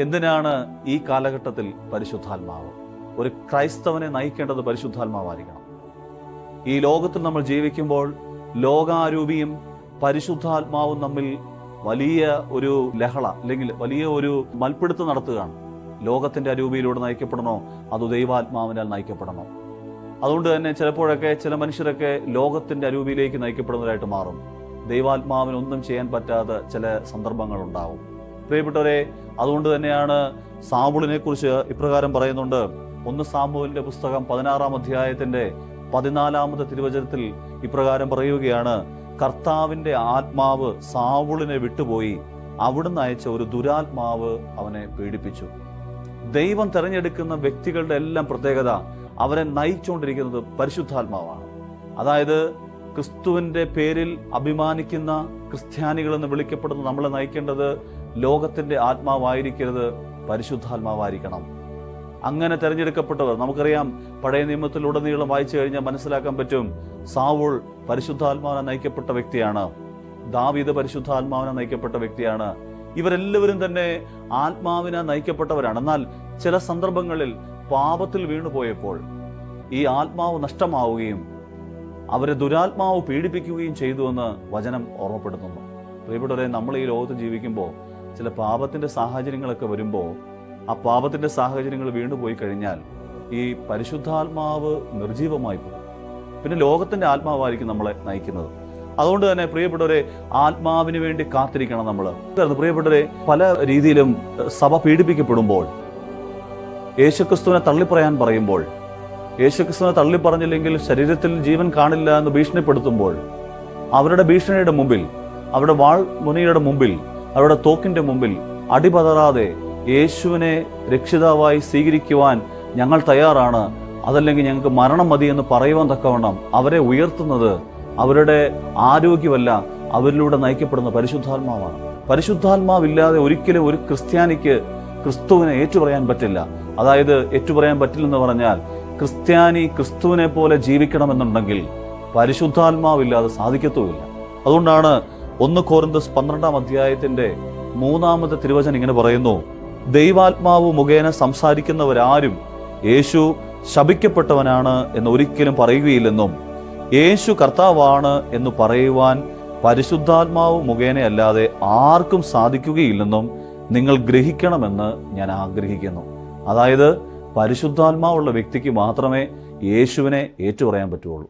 എന്തിനാണ് ഈ കാലഘട്ടത്തിൽ പരിശുദ്ധാത്മാവ്? ഒരു ക്രൈസ്തവനെ നയിക്കേണ്ടത് പരിശുദ്ധാത്മാവായിരിക്കണം. ഈ ലോകത്തിൽ നമ്മൾ ജീവിക്കുമ്പോൾ ലോകാരൂപിയും പരിശുദ്ധാത്മാവും തമ്മിൽ വലിയ ഒരു ലഹള അല്ലെങ്കിൽ വലിയ ഒരു മൽപ്പിടുത്തം നടത്തുകയാണ്. ലോകത്തിന്റെ അരൂപിയിലൂടെ നയിക്കപ്പെടണോ? അതോ ദൈവാത്മാവിനാൽ നയിക്കപ്പെടണോ? അതുകൊണ്ട് തന്നെ ചിലപ്പോഴൊക്കെ ചില മനുഷ്യരൊക്കെ ലോകത്തിന്റെ അരൂപിയിലേക്ക് നയിക്കപ്പെടുന്നവരായിട്ട് മാറും. ദൈവാത്മാവിനൊന്നും ചെയ്യാൻ പറ്റാത്ത ചില സന്ദർഭങ്ങൾ ഉണ്ടാവും പ്രിയപ്പെട്ടവരെ അതുകൊണ്ട് തന്നെയാണ് സാമ്പിളിനെ കുറിച്ച് ഇപ്രകാരം പറയുന്നുണ്ട്. ഒന്ന് സാമുവിന്റെ പുസ്തകം പതിനാറാം അധ്യായത്തിന്റെ പതിനാലാമത്തെ തിരുവചനത്തിൽ ഇപ്രകാരം പറയുകയാണ് കർത്താവിന്റെ ആത്മാവ് സാവുളിനെ വിട്ടുപോയി. അവിടുന്ന് അയച്ച ഒരു ദുരാത്മാവ് അവനെ പീഡിപ്പിച്ചു. ദൈവം തെരഞ്ഞെടുക്കുന്ന വ്യക്തികളുടെ എല്ലാം പ്രത്യേകത അവരെ നയിച്ചുകൊണ്ടിരിക്കുന്നത് പരിശുദ്ധാത്മാവാണ്. അതായത് ക്രിസ്തുവിന്റെ പേരിൽ അഭിമാനിക്കുന്ന ക്രിസ്ത്യാനികൾ എന്ന് വിളിക്കപ്പെടുന്ന നമ്മളെ നയിക്കേണ്ടത് ലോകത്തിന്റെ ആത്മാവായിരിക്കരുത് പരിശുദ്ധാത്മാവായിരിക്കണം. അങ്ങനെ തെരഞ്ഞെടുക്കപ്പെട്ടവർ നമുക്കറിയാം പഴയ നിയമത്തിലുടനീളം വായിച്ചു കഴിഞ്ഞാൽ മനസ്സിലാക്കാൻ പറ്റും സാവുൾ പരിശുദ്ധാത്മാവിനെ നയിക്കപ്പെട്ട വ്യക്തിയാണ്. ദാവീദ് പരിശുദ്ധാത്മാവിനെ നയിക്കപ്പെട്ട വ്യക്തിയാണ്. ഇവരെല്ലാവരും തന്നെ ആത്മാവിനെ നയിക്കപ്പെട്ടവരാണ്. എന്നാൽ ചില സന്ദർഭങ്ങളിൽ പാപത്തിൽ വീണുപോയപ്പോൾ ഈ ആത്മാവ് നഷ്ടമാവുകയും അവരെ ദുരാത്മാവ് പീഡിപ്പിക്കുകയും ചെയ്തു എന്ന് വചനം ഓർമ്മപ്പെടുത്തുന്നു. പ്രിയപ്പെട്ടവരെ നമ്മൾ ഈ ലോകത്ത് ജീവിക്കുമ്പോൾ ചില പാപത്തിന്റെ സാഹചര്യങ്ങളൊക്കെ വരുമ്പോൾ ആ പാപത്തിന്റെ സാഹചര്യങ്ങൾ വീണുപോയി കഴിഞ്ഞാൽ ഈ പരിശുദ്ധാത്മാവ് നിർജീവമായി പോകും. പിന്നെ ലോകത്തിന്റെ ആത്മാവായിരിക്കും നമ്മളെ നയിക്കുന്നത്. അതുകൊണ്ട് തന്നെ പ്രിയപ്പെട്ടവരെ ആത്മാവിന് വേണ്ടി കാത്തിരിക്കണം നമ്മൾ പ്രിയപ്പെട്ടവരെ പല രീതിയിലും സഭ പീഡിപ്പിക്കപ്പെടുമ്പോൾ യേശുക്രിസ്തുവിനെ തള്ളിപ്പറയാൻ പറയുമ്പോൾ യേശുക്രിസ്തുവിനെ തള്ളി പറഞ്ഞില്ലെങ്കിൽ ശരീരത്തിൽ ജീവൻ കാണില്ല എന്ന് ഭീഷണിപ്പെടുത്തുമ്പോൾ അവരുടെ ഭീഷണിയുടെ മുമ്പിൽ അവരുടെ വാൾ മുനിയുടെ മുമ്പിൽ അവരുടെ തോക്കിന്റെ മുമ്പിൽ അടിപതറാതെ യേശുവിനെ രക്ഷിതാവായി സ്വീകരിക്കുവാൻ ഞങ്ങൾ തയ്യാറാണ്. അതല്ലെങ്കിൽ ഞങ്ങൾക്ക് മരണം മതി എന്ന് പറയുവാൻ തക്കവണ്ണം അവരെ ഉയർത്തുന്നത് അവരുടെ ആരോഗ്യമല്ല അവരിലൂടെ നയിക്കപ്പെടുന്ന പരിശുദ്ധാത്മാവാണ്. പരിശുദ്ധാത്മാവില്ലാതെ ഒരിക്കലും ഒരു ക്രിസ്ത്യാനിക്ക് ക്രിസ്തുവിനെ ഏറ്റുപറയാൻ പറ്റില്ല. അതായത് ഏറ്റുപറയാൻ പറ്റില്ലെന്ന് പറഞ്ഞാൽ ക്രിസ്ത്യാനി ക്രിസ്തുവിനെ പോലെ ജീവിക്കണമെന്നുണ്ടെങ്കിൽ പരിശുദ്ധാത്മാവില്ലാതെ സാധിക്കത്തുമില്ല. അതുകൊണ്ടാണ് ഒന്ന് കോറിന്തസ് പന്ത്രണ്ടാം അധ്യായത്തിന്റെ മൂന്നാമത്തെ തിരുവചനം ഇങ്ങനെ പറയുന്നു ദൈവാത്മാവ് മുഖേന സംസാരിക്കുന്നവരാരും യേശു ശപിക്കപ്പെട്ടവനാണ് എന്ന് ഒരിക്കലും പറയുകയില്ലെന്നും യേശു കർത്താവാണ് എന്ന് പറയുവാൻ പരിശുദ്ധാത്മാവ് മുഖേനയല്ലാതെ ആർക്കും സാധിക്കുകയില്ലെന്നും നിങ്ങൾ ഗ്രഹിക്കണമെന്ന് ഞാൻ ആഗ്രഹിക്കുന്നു. അതായത് പരിശുദ്ധാത്മാവുള്ള വ്യക്തിക്ക് മാത്രമേ യേശുവിനെ ഏറ്റുപറയാൻ പറ്റുള്ളൂ.